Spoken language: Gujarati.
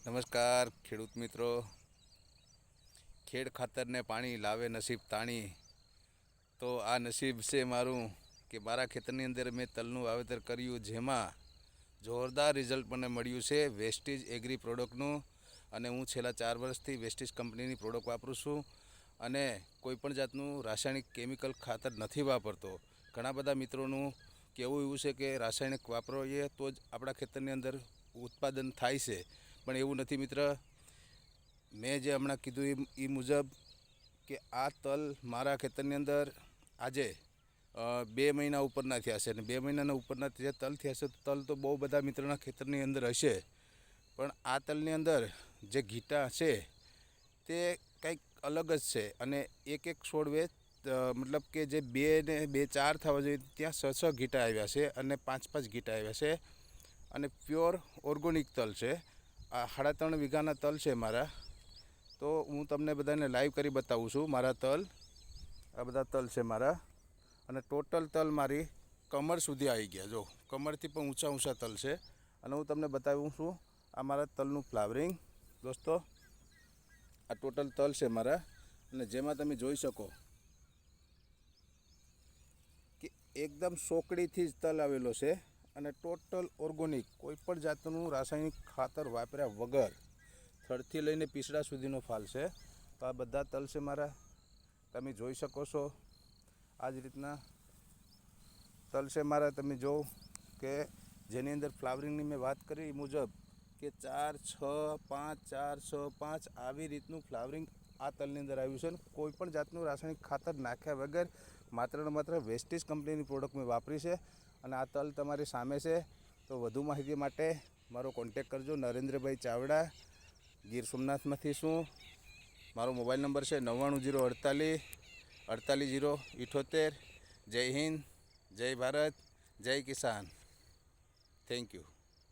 નમસ્કાર, ખેડૂત મિત્રો. ખેડ ખાતરને પાણી લાવે નસીબ તાણી. તો આ નસીબ છે મારું કે મારા ખેતરની અંદર મેં તલનું વાવેતર કર્યું, જેમાં જોરદાર રિઝલ્ટ મને મળ્યું છે. વેસ્ટીજ એગ્રી પ્રોડક્ટનું અને હું છેલ્લા ચાર વર્ષથી વેસ્ટીજ કંપનીની પ્રોડક્ટ વાપરું છું અને કોઈપણ જાતનું રાસાયણિક કેમિકલ ખાતર નથી વાપરતો. ઘણા બધા મિત્રોનું કહેવું એવું છે કે રાસાયણિક વાપરીએ તો જ આપણા ખેતરની અંદર ઉત્પાદન થાય છે. પણ એવું નથી મિત્ર. મેં જે હમણાં કીધું એ મુજબ કે આ તલ મારા ખેતરની અંદર આજે બે મહિના ઉપરના થયા છે અને બે મહિનાના ઉપરના જે તલ થયા છે તલ તો બહુ બધા મિત્રોના ખેતરની અંદર હશે. પણ આ તલની અંદર જે ઘીટા છે, તે કંઈક અલગ જ છે અને એક એક છોડવે મતલબ કે જે બે ને બે ચાર થવા જોઈએ, ત્યાં છ છ ઘીટા આવ્યા છે અને પાંચ પાંચ ઘીટા આવ્યા છે. અને પ્યોર ઓર્ગોનિક તલ છે. આ સાડા ત્રણ વીઘાના તલ છે મારા. તો હું તમને બધાને લાઈવ કરી બતાવું છું મારા તલ. આ બધા તલ છે મારા. અને ટોટલ તલ મારી કમર સુધી આવી ગયા. જો, કમરથી પણ ઊંચા ઊંચા તલ છે. અને હું તમને બતાવું છું આ મારા તલનું ફ્લાવરિંગ દોસ્તો, આ ટોટલ તલ છે મારા. અને જેમાં તમે જોઈ શકો કે એકદમ સોકડીથી જ તલ આવેલો છે. અને ટોટલ ઓર્ગોનિક કોઈ જાતનું રાસાયણિક ખાતર વાપર્યા વગર થડથી લઈને પીસડા સુધીનો ફાલ છે. તો આ બધા તલ છે મારા. તમે જોઈ શકો છો. આ જ રીતના તલ છે મારા. તમે જો કે જેની અંદર ફ્લાવરિંગની મેં વાત કરી એ મુજબ કે ચાર, છ, પાંચ, ચાર, છ, પાંચ આવી રીતનું ફ્લાવરિંગ આ તલની અંદર આવ્યું છે અને કોઈ પણ જાતનું રાસાયણિક ખાતર નાખ્યા વગર માત્ર ને માત્ર વેસ્ટેજ કંપનીની પ્રોડક્ટ મેં વાપરી છે અને આ તલ તમારી સામે છે. તો વધુ માહિતી માટે મારો કોન્ટેક કરજો. નરેન્દ્રભાઈ ચાવડા, ગીર સોમનાથમાંથી છું. મારો મોબાઈલ નંબર છે નવ્વાણું જીરો અડતાલીસ અડતાલીસ જીરો ઇઠોતેર. જય હિન્દ, જય ભારત, જય કિસાન. Thank you